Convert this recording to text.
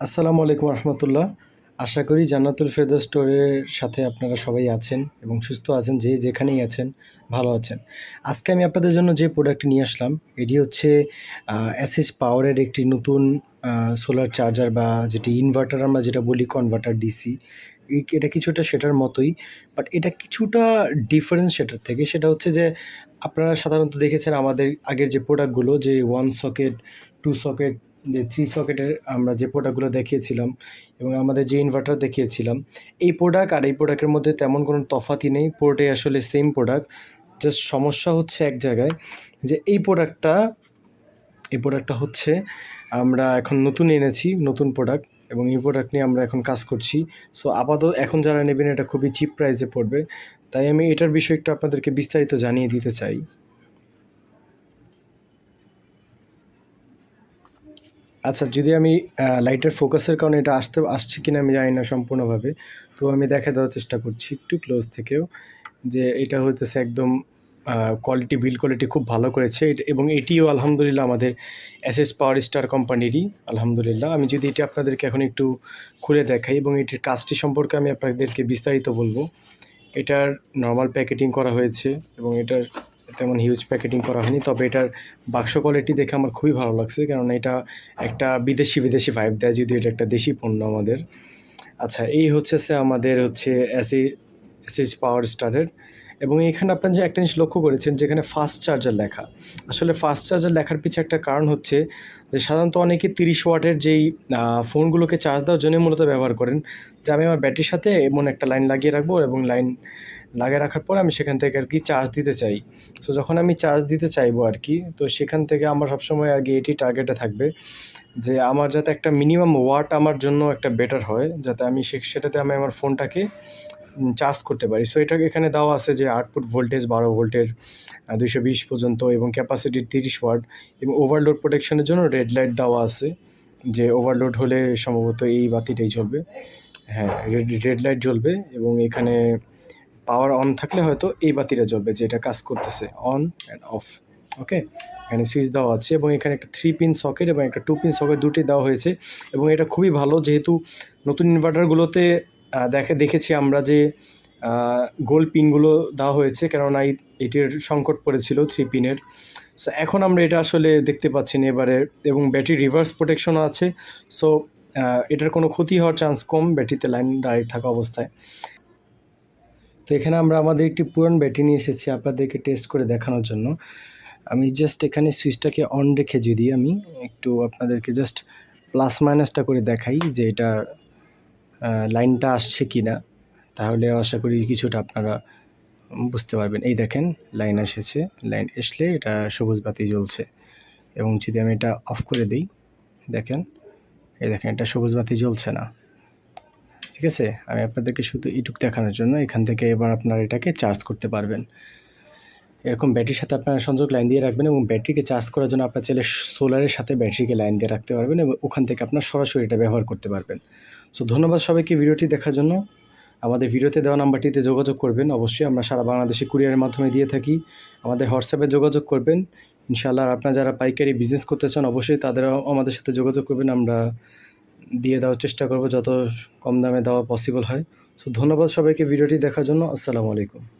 আসসালামু আলাইকুম রহমতুল্লাহ। আশা করি জান্নাতুল ফেরদৌস স্টোরের সাথে আপনারা সবাই আছেন এবং সুস্থ আছেন, যে যেখানেই আছেন, ভালো আছেন। আজকে আমি আপনাদের জন্য যে প্রোডাক্টটি নিয়ে আসলাম, এটি হচ্ছে অ্যাসিস পাওয়ারের একটি নতুন সোলার চার্জার বা যেটি ইনভার্টার আমরা যেটা বলি কনভার্টার ডিসি এটা কিছুটা সেটার মতোই বাট এটা কিছুটা ডিফারেন্স সেটার থেকে। সেটা হচ্ছে যে, আপনারা সাধারণত দেখেছেন আমাদের আগের যে প্রোডাক্টগুলো যে ওয়ান সকেট টু সকেট যে থ্রি সকেটের আমরা যে প্রোডাক্টগুলো দেখিয়েছিলাম এবং আমাদের যে ইনভার্টার দেখিয়েছিলাম, এই প্রোডাক্ট আর এই প্রোডাক্টের মধ্যে তেমন কোনো তফাতই নেই। পুরোটাই আসলে সেম প্রোডাক্ট জাস্ট সমস্যা হচ্ছে এক জায়গায় যে এই প্রোডাক্টটা এই প্রোডাক্টটা হচ্ছে আমরা এখন নতুন এনেছি, নতুন প্রোডাক্ট এবং এই প্রোডাক্ট নিয়ে আমরা এখন কাজ করছি। সো আপাতত এখন যারা নেবেন, এটা খুবই চিপ প্রাইসে পড়বে। তাই আমি এটার বিষয়ে একটু আপনাদেরকে বিস্তারিত জানিয়ে দিতে চাই। আচ্ছা যদি আমি লাইটের ফোকাসের কারণে এটা আসতে, আসছে কিনা আমি জানি না সম্পূর্ণভাবে। তো আমি দেখা দেওয়ার চেষ্টা করছি একটু ক্লোজ থেকেও যে এটা হইতেছে একদম কোয়ালিটি বিল কোয়ালিটি খুব ভালো করেছে। এবং এটিও আলহামদুলিল্লাহ আমাদের এসএস পাওয়ার স্টার কোম্পানিরই, আলহামদুলিল্লাহ। আমি যদি এটি আপনাদেরকে এখন একটু খুলে দেখাই এবং এটির কাজটি সম্পর্কে আমি আপনাদেরকে বিস্তারিত বলব। এটার নর্মাল প্যাকেটিং করা হয়েছে এবং এটার তেমন হিউজ প্যাকেটিং করা হয়নি। তবে এটার বাক্স কোয়ালিটি দেখে আমার খুবই ভালো লাগছে কারণ এটা একটা বিদেশি বিদেশি ভাইব দেয় যদি এটা একটা দেশি পণ্য আমাদের। আচ্ছা এই হচ্ছে আমাদের হচ্ছে এসি এসএইচ পাওয়ার স্টারের এবং এখানে আপনার যে একটা জিনিস লক্ষ্য করেছেন যেখানে ফাস্ট চার্জার লেখা। আসলে ফাস্ট চার্জার লেখার পিছে একটা কারণ হচ্ছে যে সাধারণত অনেকে তিরিশ ওয়াটের যেই ফোনগুলোকে চার্জ দেওয়ার জন্য মূলত ব্যবহার করেন। যে আমি আমার ব্যাটারির সাথে এমন একটা লাইন লাগিয়ে রাখব এবং লাইন লাগিয়ে রাখার পর আমি সেখান থেকে আর কি চার্জ দিতে চাই। তো যখন আমি চার্জ দিতে চাইব আর কি, তো সেখান থেকে আমার সবসময় আগে এটি টার্গেটে থাকবে যে আমার যাতে একটা মিনিমাম ওয়াট আমার জন্য একটা বেটার হয়, যাতে আমি সে, সেটাতে আমি আমার ফোনটাকে চার্জ করতে পারি। সো এটা এখানে দেওয়া আছে যে আউটপুট ভোল্টেজ বারো ভোল্টের দুইশো বিশ পর্যন্ত এবং ক্যাপাসিটি তিরিশ ওয়াট এবং ওভারলোড প্রোটেকশনের জন্য রেড লাইট দেওয়া আছে যে ওভারলোড হলে সম্ভবত এই বাতিটাই জ্বলবে। হ্যাঁ রেড লাইট জ্বলবে এবং এখানে পাওয়ার অন থাকলে হয়তো এই বাতিটা জ্বলবে যে এটা কাজ করতেছে। অন অ্যান্ড অফ ওকে এখানে সুইচ দেওয়া আছে এবং এখানে একটা থ্রি পিন সকেট এবং একটা টু পিন সকেট দুটি দেওয়া হয়েছে এবং এটা খুবই ভালো যেহেতু নতুন ইনভার্টারগুলোতে দেখে দেখেছি আমরা যে গোল পিনগুলো দেওয়া হয়েছে, কেননা এটির সংকট পড়েছিল থ্রি পিনের। সো এখন আমরা এটা আসলে দেখতে পাচ্ছি না এবারে, এবং ব্যাটারি রিভার্স প্রোটেকশনও আছে। সো এটার কোনো ক্ষতি হওয়ার চান্স কম ব্যাটারিতে লাইন ডাইরেক্ট থাকা অবস্থায়। তো এখানে আমরা আমাদের একটি পুরান ব্যাটারি নিয়ে এসেছি আপনাদেরকে টেস্ট করে দেখানোর জন্য। আমি জাস্ট এখানে সুইচটাকে অন রেখে যদি আমি একটু আপনাদেরকে জাস্ট প্লাস মাইনাসটা করে দেখাই যে এটা লাইনটা আসছে কি না, তাহলে আশা করি কিছুটা আপনারা বুঝতে পারবেন। এই দেখেন, লাইন এসেছে, লাইন আসলে এটা সবুজ বাতি জ্বলছে। এবং যদি আমি এটা অফ করে দিই, দেখেন, এই দেখেন, এটা সবুজ বাতি জ্বলছে না। ঠিক আছে? আমি আপনাদেরকে শুধু ইটুক দেখানোর জন্য এখান থেকে এবার আপনারা এটাকে চার্জ করতে পারবেন। এরকম ব্যাটারির সাথে আপনারা সংযোগ লাইন দিয়ে রাখবেন এবং ব্যাটারিকে চার্জ করার জন্য আপনার চাইলে সোলারের সাথে ব্যাটারিকে লাইন দিয়ে রাখতে পারবেন এবং ওখান থেকে আপনার সরাসরি এটা ব্যবহার করতে পারবেন। সো ধন্যবাদ সবাইকে ভিডিওটি দেখার জন্য। আমাদের ভিডিওতে দেওয়া নাম্বারটিতে যোগাযোগ করবেন। অবশ্যই আমরা সারা বাংলাদেশে কুরিয়ারের মাধ্যমে দিয়ে থাকি। আমাদের হোয়াটসঅ্যাপে যোগাযোগ করবেন। ইনশাআল্লাহ আপনারা যারা পাইকারি বিজনেস করতে চান, অবশ্যই তাদেরও আমাদের সাথে যোগাযোগ করবেন। আমরা দিয়ে দেওয়ার চেষ্টা করব যত কম দামে দেওয়া পসিবল হয়। সো ধন্যবাদ সবাইকে ভিডিওটি দেখার জন্য। আসসালামু আলাইকুম।